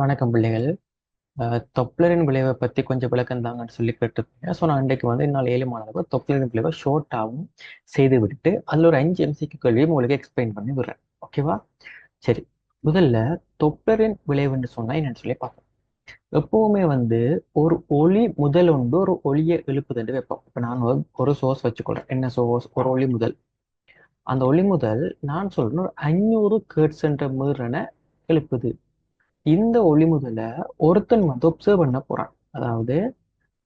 வணக்கம் பிள்ளைகள். தொப்ளரின் விளைவை பற்றி கொஞ்சம் விளக்கம் தாங்கன்னு சொல்லி கேட்டிருப்பீங்க ஸோ நான் அன்றைக்கு வந்து என்னால் ஏழு மாணவர்கள் தொப்ளரின் விளைவை ஷோர்ட்டாகவும் செய்து விட்டுட்டு அதில் ஒரு அஞ்சு எம்சிக்கு கேள்வியும் உங்களுக்கு எக்ஸ்பிளைன் பண்ணி விடுறேன். ஓகேவா சரி. முதல்ல தொப்ளரின் விளைவுன்னு சொன்னால் என்னன்னு சொல்லி பார்ப்போம். எப்பவுமே வந்து ஒரு ஒளி முதல் உண்டு ஒரு ஒளியை எழுப்புதுன்னு வைப்போம். இப்போ நான் ஒரு ஒரு சோர்ஸ் வச்சுக்கொள்றேன். என்ன சோர்ஸ் ஒரு ஒளி முதல். அந்த ஒளி முதல் நான் சொல்றேன் ஒரு அஞ்சூறு கேட்ஸ்ன்ற மீறனை எழுப்புது. இந்த ஒளி முதல ஒருத்தன் வந்து ஒப்சர்வ் பண்ண போறான். அதாவது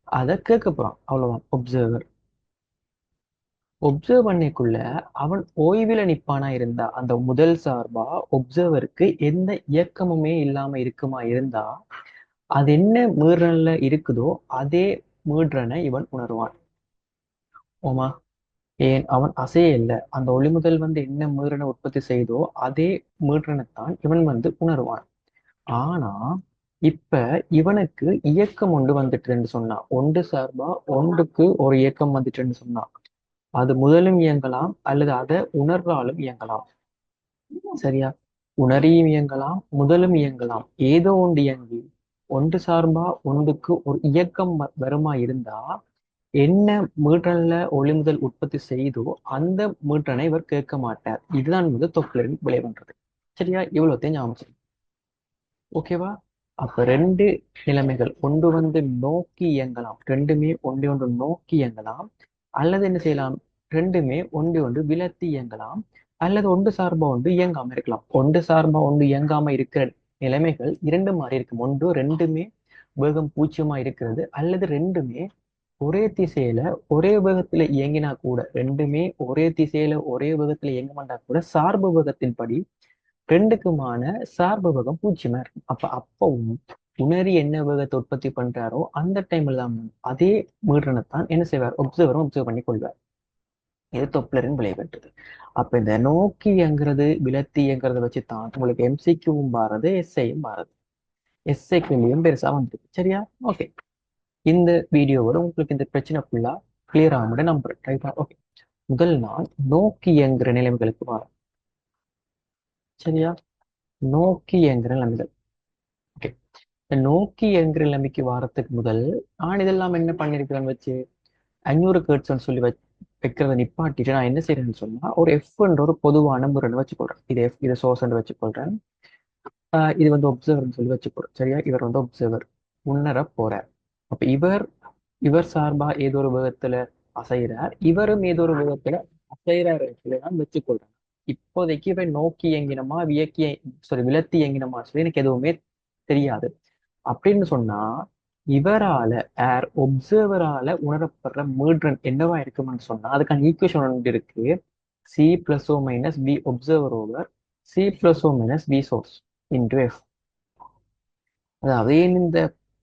அதை கேட்க போறான். அவ்வளவுதான். ஒப்சர்வர் ஒப்சர்வ் பண்ணிக்குள்ள அவன் ஓய்வில் நிப்பானா இருந்தா அந்த முதல் சார்பா ஒப்சர்வருக்கு எந்த இயக்கமுமே இல்லாம இருக்குமா இருந்தா அது என்ன மீறல்ல இருக்குதோ அதே மீறனை இவன் உணர்வான். ஓமா ஏன்? அவன் அசைய இல்லை அந்த ஒளி முதல் வந்து என்ன மீறனை உற்பத்தி செய்தோ அதே மீறனைத்தான் இவன் வந்து உணர்வான். ஆனா இப்ப இவனுக்கு இயக்கம் ஒன்று வந்துட்டுன்னு சொன்னா ஒன்று சார்பா ஒன்றுக்கு ஒரு இயக்கம் வந்துட்டுன்னு சொன்னா அது முதலும் இயங்கலாம் அல்லது அதை உணர்வாலும் இயங்கலாம். சரியா? உணரியும் இயங்கலாம் முதலும் இயங்கலாம். ஏதோ ஒன்று இயங்கி ஒன்று சார்பா ஒன்றுக்கு ஒரு இயக்கம் வருமா இருந்தா என்ன மீட்டன்ல ஒளிமுதல் உற்பத்தி செய்தோ அந்த மீட்டனை இவர் கேட்க மாட்டார். இதுதான் வந்து தொப்புளின் விளைவுன்றது. சரியா? இவ்வளோத்தையும் ஞாபகம் ஓகேவா அப்ப ரெண்டு நிலைமைகள். ஒன்று வந்து நோக்கி இயங்கலாம். ரெண்டுமே ஒன்று ஒன்று நோக்கி இயங்கலாம். அல்லது என்ன செய்யலாம்? ரெண்டுமே ஒன்று ஒன்று விலத்தி இயங்கலாம். அல்லது ஒன்று சார்பா ஒன்று இயங்காம இருக்கலாம். ஒன்று சார்பா ஒன்று இயங்காம இருக்கிற நிலைமைகள் இரண்டு மாறி இருக்கும். ஒன்று ரெண்டுமே வேகம் பூச்சியமா இருக்கிறது. அல்லது ரெண்டுமே ஒரே திசையில ஒரே வேகத்துல இயங்கினா கூட ரெண்டுமே ஒரே திசையில ஒரே வேகத்துல இயங்க மாட்டா கூட சார்பு வேகத்தின்படி ரெண்டுக்குமான சார்பு வகம் பூஜ்ஜியமா இருக்கும் அப்ப அப்பவும் உணரி என்ன வேகத்தை உற்பத்தி பண்றாரோ அந்த டைம்ல தான் அதே மீறனைத்தான் என்ன செய்வார்? ஒப்சர்வரும் ஒப்சர்வ் பண்ணி கொள்வார். இது தொப்ளரின் விளைவுன்றது அப்ப இந்த நோக்கி இயங்குறது விலத்தி வச்சு தான் உங்களுக்கு எம்சிக்யூவும் மாறுது எஸ்ஐயும் மாறுது. எஸ்ஐ கேள்வியும் பெருசா வந்துருக்கு சரியா? ஓகே இந்த வீடியோவோட உங்களுக்கு இந்த பிரச்சனை ஃபுல்லா கிளியர் ஆகும்னு நம்புறேன். ஓகே முதல் நாள் நோக்கி இயங்குற நிலைமைகளுக்கு மாறும் சரியா? நோக்கி இயங்குற நிலைமைகள். ஓகே இந்த நோக்கி இயங்குற நிலைமைக்கு வாரத்துக்கு முதல் நான் இதெல்லாம் என்ன பண்ணியிருக்கிறேன்னு வச்சு அஞ்சூறு கேட்ஸ்ன்னு சொல்லி வச்சு வைக்கிறத நிப்பாட்டிட்டு நான் என்ன செய்யறேன்னு சொன்னா ஒரு எஃப்ன்ற ஒரு பொதுவான முறைன்னு வச்சுக்கொள்றேன். இது எஃப் இது சோர்ஸ்ன்னு வச்சுக்கொள்றேன். ஆஹ் இது வந்து ஒப்சர்வர்னு சொல்லி வச்சுக்கொள்றேன். சரியா? இவர் வந்து ஒப்சர்வர் உணர போறார். அப்ப இவர் இவர் சார்பா ஏதோ ஒரு விதத்துல அசைகிறார் இவரும் ஏதோ ஒரு விதத்துல அசைகிறார் நான் வச்சுக்கொள்றேன். இப்போதைக்கு இவன் நோக்கி இயங்கினமா வியக்கி சாரி விலத்தி எங்கினமா சொல்லி எனக்கு எதுவுமே தெரியாது. அப்படின்னு சொன்னா இவரால ஏர் ஒப்சர்வரால உணரப்படுற மீட்ரன் என்னவா இருக்கும்னு சொன்னா அதுக்கான ஈக்குவேஷன் ஒன்று இருக்கு. C plus O minus P observer over C plus O minus P source into F அதாவது ஏன் இந்த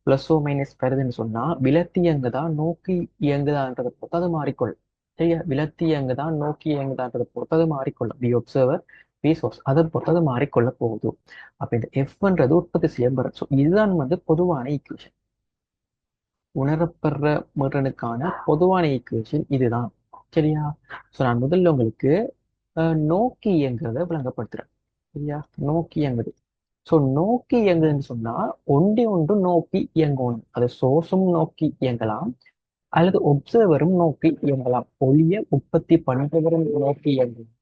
பிளஸ் ஓ மைனஸ் வருதுன்னு சொன்னா விலத்தி இயங்குதா நோக்கி இயங்குதான்றதை பொறுத்து அது மாறிக்கொள்ளும். சரியா விலத்தி இயங்குதா நோக்கி இயங்குதான்றதை பொறுத்து அது மாறிக்கொள்ளும் பி ஒப்சர்வர் பி சோர்ஸ் அதை பொறுத்து அது மாறிக்கொள்ள போகுது. அப்ப இந்த எஃப்ன்றது உற்பத்தி செய்யப்படுற ஸோ இதுதான் வந்து பொதுவான ஈக்குவேஷன் உணரப்படுற மிரனுக்கான பொதுவான ஈக்குவேஷன் இதுதான். சரியா? ஸோ நான் முதல்ல உங்களுக்கு நோக்கி இயங்குறத விளங்கப்படுத்துறேன். சரியா? நோக்கி இயங்குது ஸோ நோக்கி இயங்குதுன்னு சொன்னா ஒன்றி ஒன்று நோக்கி இயங்கணும். அது சோர்ஸும் நோக்கி இயங்கலாம். அல்லது ஒப்சர்வரும் நோக்கி இயங்கலாம். ஒளிய உற்பத்தி பண்றவரும் நோக்கி இயங்கலாம்.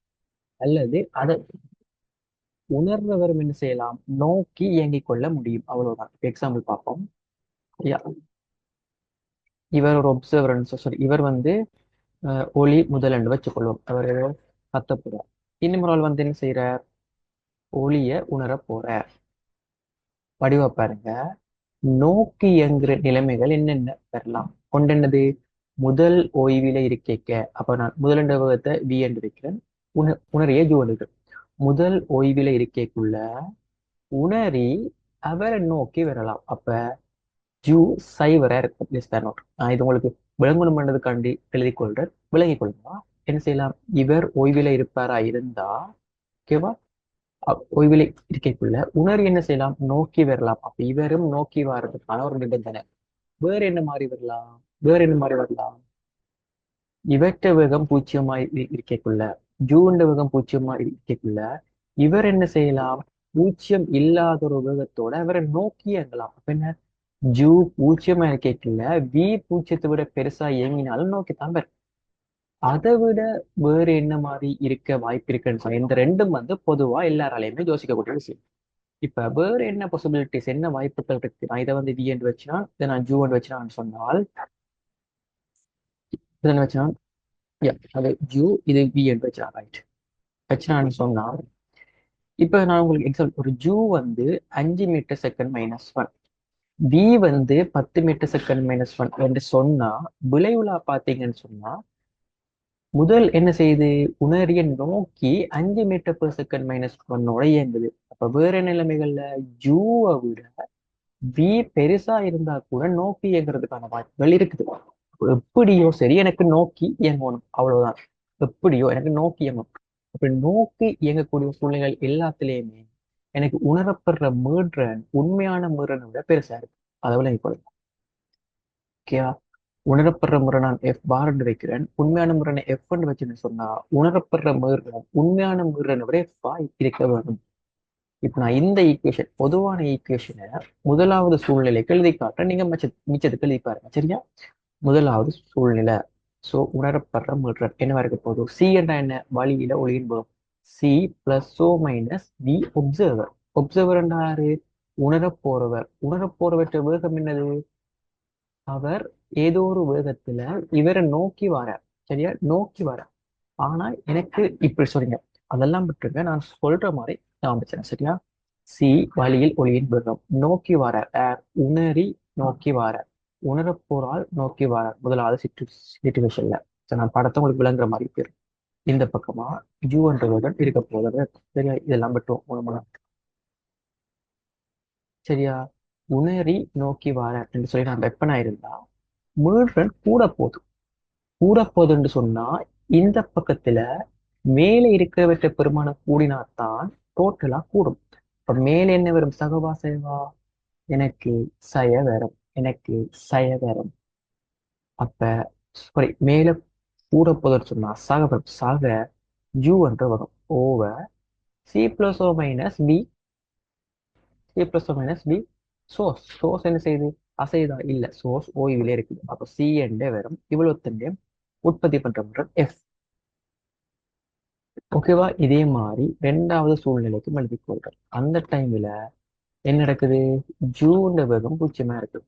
அல்லது அதை உணர்றவரும் என்ன செய்யலாம்? நோக்கி இயங்கிக் கொள்ள முடியும். அவ்வளவுதான். எக்ஸாம்பிள் பார்ப்போம். இவர் ஒரு ஒப்சர்வர் சாரி இவர் வந்து அஹ், ஒளி முதலண்டு வச்சுக்கொள்வோம். அவர் ஏதோ கத்த போறார். இன்னும் ஒரு ஆள் வந்து என்ன செய்யறார் ஒளிய உணர போறார். வடிவ பாருங்க. நோக்கி இயங்குற நிலைமைகள் என்னென்ன? பெறலாம். கொண்டென்னது? முதல் ஓய்வில இருக்கைக்க அப்ப நான் முதலண்ட வகத்தை வி என்று வைக்கிறேன். உண உணரிய ஜோடுகள் முதல் ஓய்வில இருக்கைக்குள்ள உணரி அவரை நோக்கி வரலாம். அப்ப ஜூ சைவரா இருக்கும் ப்ளீஸ் நோட் நான் இது உங்களுக்கு விளங்கணும் பண்ணதுக்காண்டி எழுதி கொள்றேன் விளங்கி கொள்ளுமா? என்ன செய்யலாம்? இவர் ஓய்வில இருப்பாரா இருந்தா ஓகேவா அ- ஓய்வில இருக்கைக்குள்ள உணர் என்ன செய்யலாம்? நோக்கி வரலாம். அப்ப இவரும் நோக்கி வர்றதுக்கான ஒரு நிபந்தனை. வேற என்ன மாதிரி வரலாம்? வேற என்ன மாதிரி வரலாம்? இவற்ற வேகம் பூச்சியமா இருக்கக்குள்ள. ஜூண்ட வேகம் பூச்சியமா இருக்கக்குள்ள. இவர் என்ன செய்யலாம்? பூச்சியம் இல்லாத ஒரு வேகத்தோட அவரை நோக்கி இயங்கலாம் அப்ப என்ன? ஜூ பூச்சியமா இருக்கக்குள்ள. வி பூச்சியத்தை விட பெருசா இயங்கினாலும் நோக்கித்தான் வரும். அதை விட வேறு என்ன மாதிரி இருக்க வாய்ப்பு இருக்குன்னு சொல்லி இந்த ரெண்டும் வந்து பொதுவா எல்லாராலையுமே யோசிக்கக்கூடிய விஷயம். இப்ப வேற என்ன பாசிபிலிட்டிஸ் என்ன வாய்ப்புகள் இருக்கு? நான் இதை வந்து வி என்று வச்சுனா இதை நான் ஜூ என்று வச்சுனான்னு சொன்னால் இதை வச்சுனா அது ஜூ இது வி என்று வச்சுனா ரைட் வச்சுனான்னு சொன்னால் இப்ப நான் உங்களுக்கு எக்ஸாம்பிள் ஒரு ஜூ வந்து அஞ்சு meter second minus one V வந்து பத்து மீட்டர் செகண்ட் மைனஸ் ஒன் என்று சொன்னா விளைவுலா பாத்தீங்கன்னு சொன்னா முதல் என்ன செய்யுது உணரிய நோக்கி அஞ்சு மீட்டர் per செகண்ட் மைனஸ் ஒன்னோட இயங்குது அப்ப வேற நிலைமைகள்ல ஜூவை விட வி பெருசா இருந்தா கூட நோக்கி இயங்குறதுக்கான வாய்ப்புகள் இருக்குது. எப்படியோ சரி எனக்கு நோக்கி இயங்கணும். அவ்வளவுதான். எப்படியோ எனக்கு நோக்கி இயங்கும் அப்படி நோக்கி இயங்கக்கூடிய சூழ்நிலைகள் எல்லாத்துலயுமே எனக்கு உணரப்படுற மீட்ரன் உண்மையான மீட்ரனை விட பெருசா இருக்கு. அதை விளங்கி கொள்ளுங்க ஓகேவா உணரப்படுற முறை நான் எஃப் பார் வைக்கிறேன். உண்மையான முறை எஃப் வச்சுன்னு சொன்னா உணரப்படுற முறை உண்மையான முறை விட எஃப் இருக்க வேண்டும். இப்ப நான் இந்த ஈக்குவேஷன் பொதுவான ஈக்குவேஷனை முதலாவது சூழ்நிலைக்கு எழுதி காட்டுறேன். நீங்க மிச்ச மிச்சத்துக்கு எழுதி பாருங்க. சரியா? முதலாவது சூழ்நிலை. சோ உணரப்படுற முறை. என்னவா இருக்க போதும் சி என்ற என்ன? வழியில ஒளியின் போகும் C plus or minus V observer observer என்றாரு? உணரப்போறவர் உணரப்போறவற்ற வேகம் என்னது? அவர் ஏதோ ஒரு வேகத்துல இவரை நோக்கி வர சரியா? நோக்கி வர. ஆனா எனக்கு இப்படி சொல்றீங்க அதெல்லாம் விட்டுருங்க. நான் சொல்ற மாதிரி நான் வச்சேன் சரியா? சி வழியில் ஒளியின் வேகம் நோக்கி வர உணரி நோக்கி வர. உணரப்போரால் நோக்கி வர. முதலாவது சிட்டு சிச்சுவேஷன்ல சரி நான் படத்தை உங்களுக்கு விளங்குற மாதிரி பேர். இந்த பக்கமா ஜூ என்ற வேகம் இருக்க போகிறது சரியா? இதெல்லாம் விட்டுவோம் மூலமாக சரியா? உணரி நோக்கி வர என்று சொல்லி நான் வெப்பனா இருந்தா மீழ்றன் கூட போதும் கூட போதுன்னு சொன்னா இந்த பக்கத்துல மேலே இருக்கிறவற்றை பெருமானம் கூடினாத்தான் டோட்டலா கூடும். இப்ப மேலே என்ன வரும்? சகவா சைவா. எனக்கு சய வரும் எனக்கு சய வரும் அப்ப சாரி மேல கூட போதுன்னு சொன்னா சக வரும் சக ஜூ என்ற வரும். ஓவ C plus O minus B C plus O minus B sous சோஸ் என்ன செய்யுது? அசைதா இல்ல. சோர்ஸ் ஓய்விலே இருக்குது. அப்போ சி எண்டே வரும் இவ்வளவு உற்பத்தி பண்ற முறை எஃப் ஓகேவா இதே மாதிரி ரெண்டாவது சூழ்நிலைக்கு எழுதி கொள்றோம் அந்த டைம்ல என்ன நடக்குது? ஜூண்ட வேகம் பூச்சியமா இருக்கு.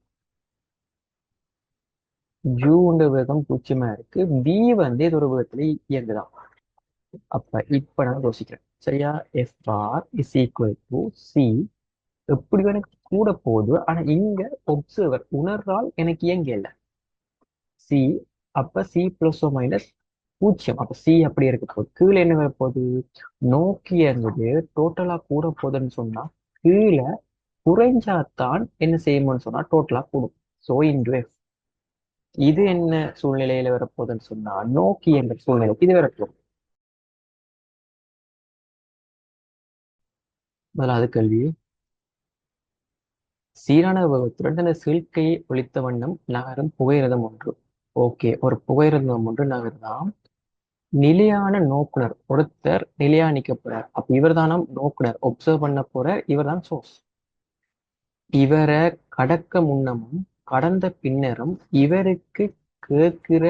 ஜூண்ட வேகம் பூச்சியமா இருக்கு. பி வந்து இது ஒரு வேகத்துல இயங்குதான் அப்ப இப்ப நான் யோசிக்கிறேன். சரியா? F R is equal to C எப்படி வேணும் கூட போகுது ஆனா இங்க ஒப்சர்வர் உணர்றால் எனக்கு இயங்க இல்லை. சி அப்ப சி பிளஸ் மைனஸ் பூஜ்ஜியம். அப்ப சி அப்படி இருக்க போகுது. கீழே என்ன வர போகுது? நோக்கி டோட்டலா கூட போகுதுன்னு சொன்னா கீழே குறைஞ்சாத்தான் என்ன செய்யணும்னு சொன்னா டோட்டலா கூடும். சோ இன்டு எஃப் இது என்ன சூழ்நிலையில வரப்போகுதுன்னு சொன்னா நோக்கி என்ற சூழ்நிலை. இது வரப்போகுது முதலாவது கேள்வி. சீரான வேகத்துடன் தனது ஒழித்த வண்ணம் நகரும் புகையிரதம் ஒன்று. ஓகே ஒரு புகையிரதம் ஒன்று நகர்தான் நிலையான நோக்குனர் ஒருத்தர் நிலையா நிக்க போறார் அப்ப இவர் தானாம் நோக்குனர் ஒப்சர்வ் பண்ண போற இவர் தான் சோர்ஸ் இவரை கடக்க முன்னமும் கடந்த பின்னரும் இவருக்கு கேட்கிற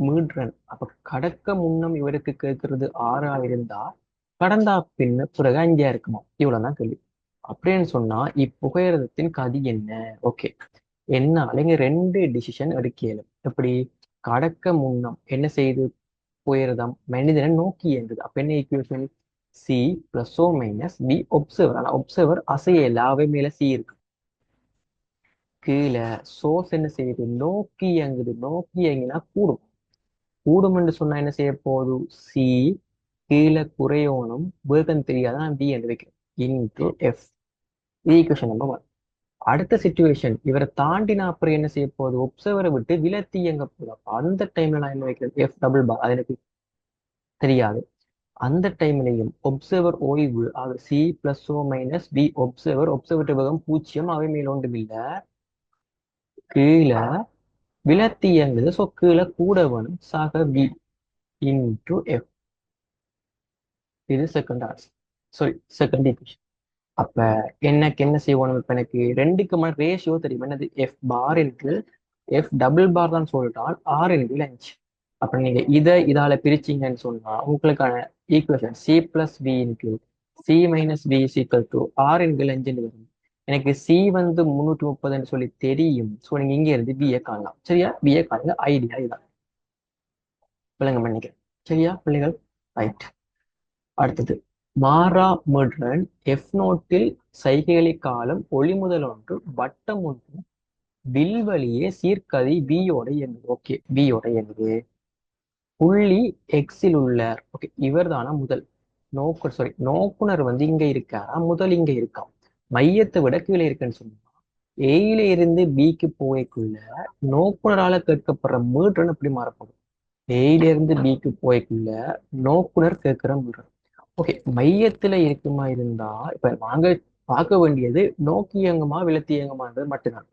மீட்ரன் அப்ப கடக்க முன்னம் இவருக்கு கேட்கிறது ஆறா இருந்தா கடந்தா பின்ன பிறகு அஞ்சா இருக்குமா? இவ்வளவுதான் கேள்வி. அப்படின்னு சொன்னா இப்புகையிரதத்தின் கதி என்ன? ஓகே என்ன இங்க ரெண்டு டிசிஷன் எடுக்கலும் எப்படி? கடக்க முன்னம் என்ன செய்து புகையிரதம்? மனிதனை நோக்கி இயங்குது அப்ப என்ன equation C plus O minus P observer ஆனா ஒப்சர்வர் அசைய எல்லாவே மேல சி இருக்கு. கீழே சோர்ஸ் என்ன செய்யுது? நோக்கி இயங்குது. நோக்கி இயங்கினா கூடும். கூடும் என்று சொன்னா என்ன செய்ய போகுது? சி கீழே குறையோனும் வேகம் தெரியாதான் பி என்று வைக்கிறேன் into F equation number one அடுத்த சுச்சுவேஷன் இவரை தாண்டினா அப்புறம் என்ன செய்ய போகுது? ஒப்சர்வரை விட்டு விலத்தி எங்க போதும் அந்த டைம்ல நான் என்ன வைக்கிறது? எஃப் டபுள் பார் அது எனக்கு தெரியாது. அந்த டைம்லையும் ஒப்சர்வர் ஓய்வு. ஆக C plus O minus P observer observer வேகம் பூஜ்ஜியம். அவை மேல் ஒன்றும் இல்லை. கீழே விலத்தி இயங்குது. ஸோ கீழே கூட வேணும். சக பி இன்டு எஃப் இது second answer sorry second equation அப்ப எனக்கு என்ன செய்வோம் இப்போ எனக்கு ரெண்டுக்கு மேலே ரேஷியோ தெரியும்? என்னது? F bar into F double bar தான் சொல்லிட்டால் ஆர் இன்டு லஞ்ச் அப்ப நீங்க இதை இதால பிரிச்சீங்கன்னு சொன்னா உங்களுக்கான equation C plus V into C minus V equal to R into லஞ்சுன்னு வரும். எனக்கு சி வந்து முந்நூற்றி முப்பதுன்னு சொல்லி தெரியும். ஸோ நீங்க இங்க இருந்து பிஏ காணலாம். சரியா? பிஏ காணுங்க. ஐடியா இதான். விளங்க பண்ணிக்கிறேன். சரியா பிள்ளைகள்? ரைட் அடுத்தது. மாறா முட்ரன் எஃப் நோட்டில் சைகைகளி காலம் ஒளிமுதல் ஒன்று வட்டம் ஒன்று வில்வழியே சீர்கதி பியோட என்பது ஓகே பியோட இயங்குது. புள்ளி எக்ஸில் உள்ள ஓகே இவர் தானா முதல். நோக்கு சாரி நோக்குனர் வந்து இங்க இருக்காரா? முதல் இங்க இருக்கான் மையத்தை விட கீழே இருக்குன்னு சொன்னா ஏயில இருந்து பிக்கு போய்க்குள்ள நோக்குனரால கேட்கப்படுற மீட்ரன் அப்படி மாறப்படும் ஏயில இருந்து பிக்கு போய்க்குள்ள நோக்குனர் கேட்கிற மீட்ரன் ஓகே மையத்துல இருக்குமா இருந்தா இப்ப நாங்க பார்க்க வேண்டியது நோக்கி இயங்குமா விலத்தி இயங்குமான்றது மட்டும்தான்.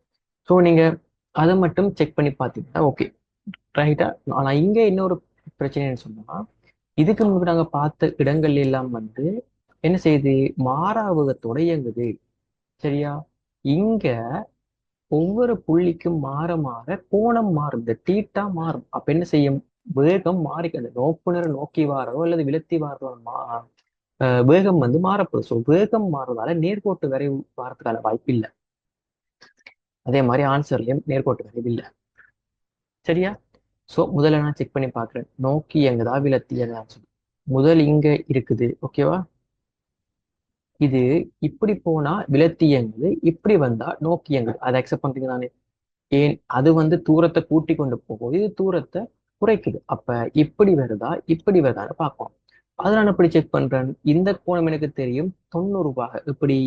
ஸோ நீங்க அதை மட்டும் செக் பண்ணி பார்த்தீங்கன்னா ஓகே ரைட்டா ஆனா இங்க இன்னொரு பிரச்சனைன்னு சொன்னா இதுக்கு முன்னாடி நாங்க பார்த்த இடங்கள் எல்லாம் வந்து என்ன செய்யுது? மாறாவகத்தோட இயங்குது. சரியா? இங்க ஒவ்வொரு புள்ளிக்கும் மாற மாற கோணம் மாறும். இந்த தீட்டா மாறும். அப்ப என்ன செய்யும்? வேகம் மாறி அந்த நோக்குனர் நோக்கி வாரதோ அல்லது விலத்தி வாரதோ வேகம் வந்து மாறப்படும். ஸோ வேகம் மாறுறதால நேர்கோட்டு வரைவு வாரத்துக்கான வாய்ப்பு இல்லை. அதே மாதிரி ஆன்சர்லயும் நேர்கோட்டு வரைவு இல்லை. சரியா? ஸோ முதல்ல நான் செக் பண்ணி பார்க்குறேன். நோக்கி இயங்குதா விலத்தி இயங்குதான்னு சொல்லி. முதல் இங்க இருக்குது. ஓகேவா இது இப்படி போனா விலத்தி இயங்குது இப்படி வந்தா நோக்கி இயங்குது. அதை அக்செப்ட் பண்றீங்க தானே ஏன்? அது வந்து தூரத்தை கூட்டி கொண்டு போகும் இது தூரத்தை குறைக்குது. அப்ப இப்படி வருதா இப்படி வருதான்னு பார்ப்போம். அதை நான் எப்படி செக் பண்றேன்? இந்த கோணம் எனக்கு தெரியும். தொண்ணூறு பாக இப்படி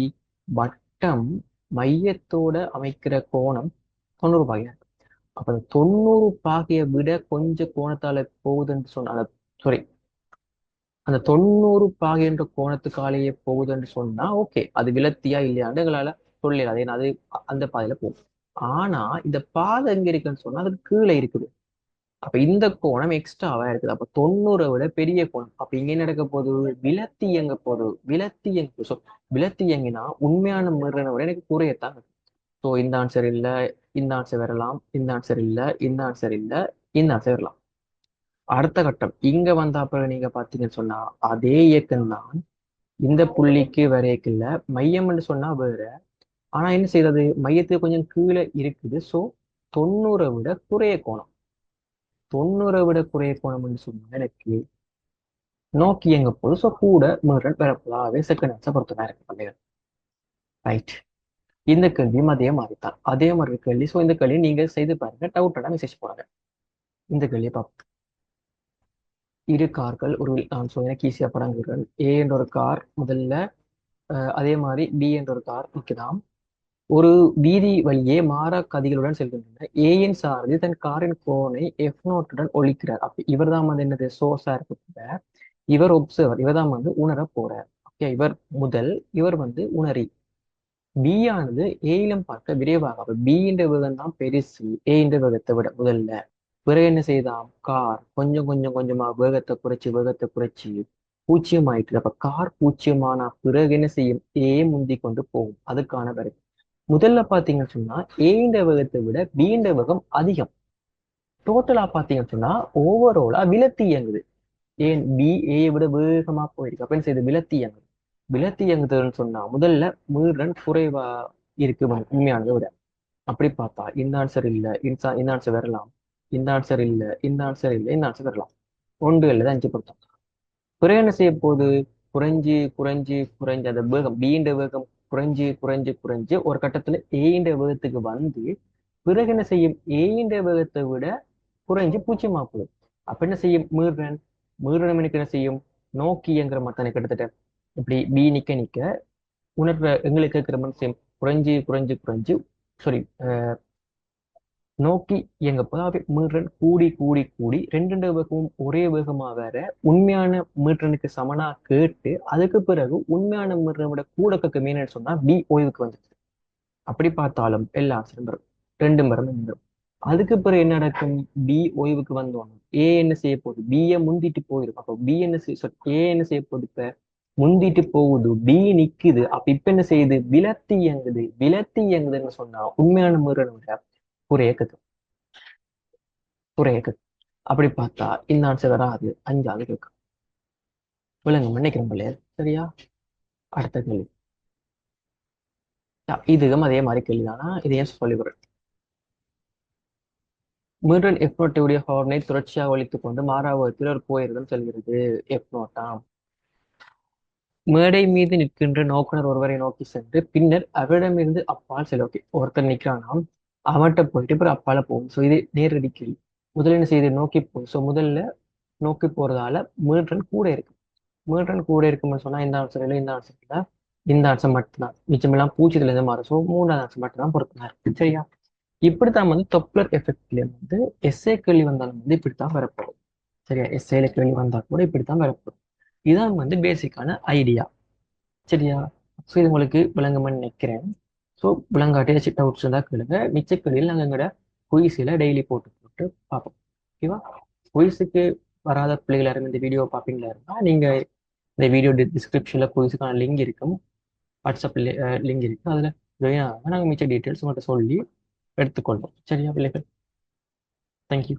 வட்டம் மையத்தோட அமைக்கிற கோணம் தொண்ணூறு பாகையா அப்ப அந்த தொண்ணூறு பாகையை விட கொஞ்சம் கோணத்தால போகுதுன்னு சொன்ன சாரி அந்த தொண்ணூறு பாகை என்ற கோணத்துக்காலேயே போகுதுன்னு சொன்னா ஓகே அது விலத்தியா இல்லையான்னு எங்களால சொல்லல. அது அது அந்த பாதையில போகும். ஆனா இந்த பாதை எங்க இருக்குன்னு சொன்னா அதுக்கு கீழே இருக்குது. அப்ப இந்த கோணம் எக்ஸ்ட்ராவா இருக்குது. அப்ப தொண்ணூறை விட பெரிய கோணம். அப்ப இங்க நடக்க போகுது? விலத்தி இயங்க போகுது. விலத்தி இயங்கு ஸோ விலத்தி இயங்கினா உண்மையான மிருகனை விட எனக்கு குறையத்தான் ஸோ இந்த ஆன்சர் இல்ல இந்த ஆன்சர் வரலாம் இந்த ஆன்சர் இல்ல இந்த ஆன்சர் இல்லை இந்த ஆன்சர் வரலாம். அடுத்த கட்டம். இங்க வந்த அப்புறம் நீங்க பாத்தீங்கன்னு சொன்னா அதே இயக்கம் தான் இந்த புள்ளிக்கு வரையக்கில்ல மையம்னு சொன்னா வேற. ஆனா என்ன செய்யறது மையத்துக்கு கொஞ்சம் கீழே இருக்குது. ஸோ தொண்ணூறை விட குறைய கோணம். தொண்ணூறை விட குறைய கோணம்னு சொன்ன எனக்கு நோக்கி எங்க போது கூட மீறல் பிறப்பதாவே செகண்ட் ஆன்சர் பொறுத்ததான் இருக்கு பள்ளிகள். ரைட் இந்த கேள்வியும் அதே மாதிரி தான் அதே மாதிரி கேள்வி. ஸோ இந்த கேள்வி நீங்க செய்து பாருங்க. டவுட்டடா மெசேஜ் போடுங்க. இந்த கேள்வியை பார்ப்போம். இரு கார்கள் ஒரு நான் ஸோ எனக்கு ஈஸியாக படங்குகிறேன் ஏ என்ற ஒரு கார் முதல்ல அதே மாதிரி பி என்ற ஒரு கார் நிற்குதாம் ஒரு வீதி வழியே மாறா கதிகளுடன் செல்கின்றன ஏயின் சாரதி தன் காரின் கோனை எஃப் நோட்டுடன் ஒழிக்கிறார். அப்ப இவர் தான் வந்து என்னது? சோர்ஸா இருக்க இவர் ஒப்சர்வர் இவர் தான் வந்து உணர போறார். ஓகே இவர் முதல் இவர் வந்து உணரி. பி ஆனது ஏயிலும் பார்க்க விரைவாக. அப்ப பி என்ற விதம் தான் பெருசு. ஏ என்ற வேகத்தை விட முதல்ல. பிறகு என்ன செய்தாம்? கார் கொஞ்சம் கொஞ்சம் கொஞ்சமா வேகத்தை குறைச்சு வேகத்தை குறைச்சு பூச்சியம் ஆயிட்டு அப்ப கார் பூஜ்ஜியமானா பிறகு என்ன செய்யும்? ஏ முந்தி கொண்டு போகும். அதுக்கான பிறகு முதல்ல பாத்தீங்கன்னு சொன்னா ஏண்ட வேகத்தை விட பீண்ட வேகம் அதிகம். டோட்டலா பாத்தீங்கன்னு சொன்னா ஓவராலா விலத்தி இயங்குது. ஏன்? பி ஏயை விட வேகமா போயிருக்கு. அப்படின்னு செய்து விலத்தி இயங்குது. விலத்தி இயங்குதுன்னு சொன்னா முதல்ல மீறன் குறைவா இருக்கு உண்மையானதை விட. அப்படி பார்த்தா இந்த ஆன்சர் இல்ல இந்த இந்த ஆன்சர் வரலாம். இந்த ஆன்சர் இல்ல இந்த ஆன்சர் இல்ல இந்த ஆன்சர் வரலாம். ஒன்று தான் அஞ்சு பொருத்தம். குறை என்ன செய்ய போகுது குறைஞ்சு குறைஞ்சு குறைஞ்சு அந்த வேகம் பீண்ட வேகம் குறைஞ்சு குறைஞ்சு குறைஞ்சு ஒரு கட்டத்துல ஏயின்ற வேகத்துக்கு வந்து பிறகு என்ன செய்யும்? ஏயின்ற வேகத்தை விட குறைஞ்சு பூச்சியமா போகுது அப்ப என்ன செய்யும்? மீறன். மீறனம் எனக்கு என்ன செய்யும்? நோக்கி இயங்குற மத்தானே கிட்டத்தட்ட இப்படி பி நிக்க நிக்க உணர்ற எங்களுக்கு இருக்கிற மாதிரி செய்யும் குறைஞ்சு குறைஞ்சு குறைஞ்சு சாரி நோக்கி எங்க போது மீறன் கூடி கூடி கூடி ரெண்டு ரெண்டு வேகமும் ஒரே வேகமா வேற உண்மையான மீட்ரனுக்கு சமனா கேட்டு அதுக்கு பிறகு உண்மையான மீட்ரனோட கூட கக்கு மீன் சொன்னா பி ஓய்வுக்கு வந்துச்சு அப்படி பார்த்தாலும் எல்லா ஆன்சரும் ரெண்டு மரம் நின்றும் அதுக்கு பிறகு என்ன நடக்கும்? பி ஓய்வுக்கு வந்தோம் ஏ என்ன செய்ய போகுது? பிஏ முந்திட்டு போயிடும். அப்போ பி என்ன செய்ய ஏ என்ன செய்ய போகுது இப்ப? முந்திட்டு போகுது. பி நிக்குது. அப்ப இப்ப என்ன செய்யுது? விலத்தி இயங்குது. விலத்தி இயங்குதுன்னு சொன்னா உண்மையான மீறல் விட குறையக்குது குறையக்குது அப்படி பார்த்தா இந்த ஆன்சர் வராது அஞ்சாவது கேட்கும் விலங்கு நினைக்கிறேன் பிள்ளையர் சரியா? அடுத்த கேள்வி. இதுவும் அதே மாதிரி கேள்விதானா? இது ஏன் சொல்லிவிடுறேன் மீண்டும் எப்னோட்டுடைய ஹார்னை தொடர்ச்சியாக ஒழித்துக் கொண்டு மாறாவகத்தில் ஒரு போயிருதல் செல்கிறது. எப்னோட்டாம் மேடை மீது நிற்கின்ற நோக்குனர் ஒருவரை நோக்கி சென்று பின்னர் அவரிடமிருந்து அப்பால் செல்ல ஒருத்தர் நிற்கிறானாம். அவன்கிட்ட போயிட்டு அப்புறம் அப்பால போகும். ஸோ இது நேரடி கேள்வி. முதல்ல என்ன செய்யுது நோக்கி போகும் ஸோ முதல்ல நோக்கி போறதால மீறல் கூட இருக்கு. மீறல் கூட இருக்கும்னு சொன்னா இந்த ஆன்சர் இல்லை இந்த ஆன்சர் இல்லை. இந்த ஆன்சர் மட்டும்தான். மிச்சமெல்லாம் பூச்சியத்துல இருந்து மாறும். ஸோ மூணாவது ஆன்சர் மட்டும்தான் பொருத்தமா இருக்கு. சரியா? இப்படித்தான் வந்து தொப்ளர் எஃபெக்ட்ல வந்து எஸ்ஏ கேள்வி வந்தாலும் வந்து இப்படித்தான் வரப்போகும் சரியா? எஸ்ஏல கேள்வி வந்தா கூட இப்படித்தான் வரப்படும் இதான் வந்து பேசிக்கான ஐடியா சரியா? ஸோ இது உங்களுக்கு விளங்குமான்னு நினைக்கிறேன். ஸோ விளங்காட்டியா சிட் அவுட்ஸ் இருந்தால் கேளுங்க. மிச்சக்கடியில் நாங்கள் எங்களோட குயிஸில் டெய்லி போட்டு போட்டு பார்ப்போம் ஓகேவா குயிஸுக்கு வராத பிள்ளைகள் யாரும் இந்த வீடியோ பார்ப்பீங்களா இருந்தால் நீங்கள் இந்த வீடியோ டிஸ்கிரிப்ஷனில் குயிஸுக்கான லிங்க் இருக்கும். வாட்ஸ்அப் லிங்க் இருக்கும். அதில் ஜாயின் ஆகாமல் நாங்கள் மிச்ச டீட்டெயில்ஸ் உங்கள்கிட்ட சொல்லி எடுத்துக்கொள்வோம். சரியா பிள்ளைகள்? தேங்க்யூ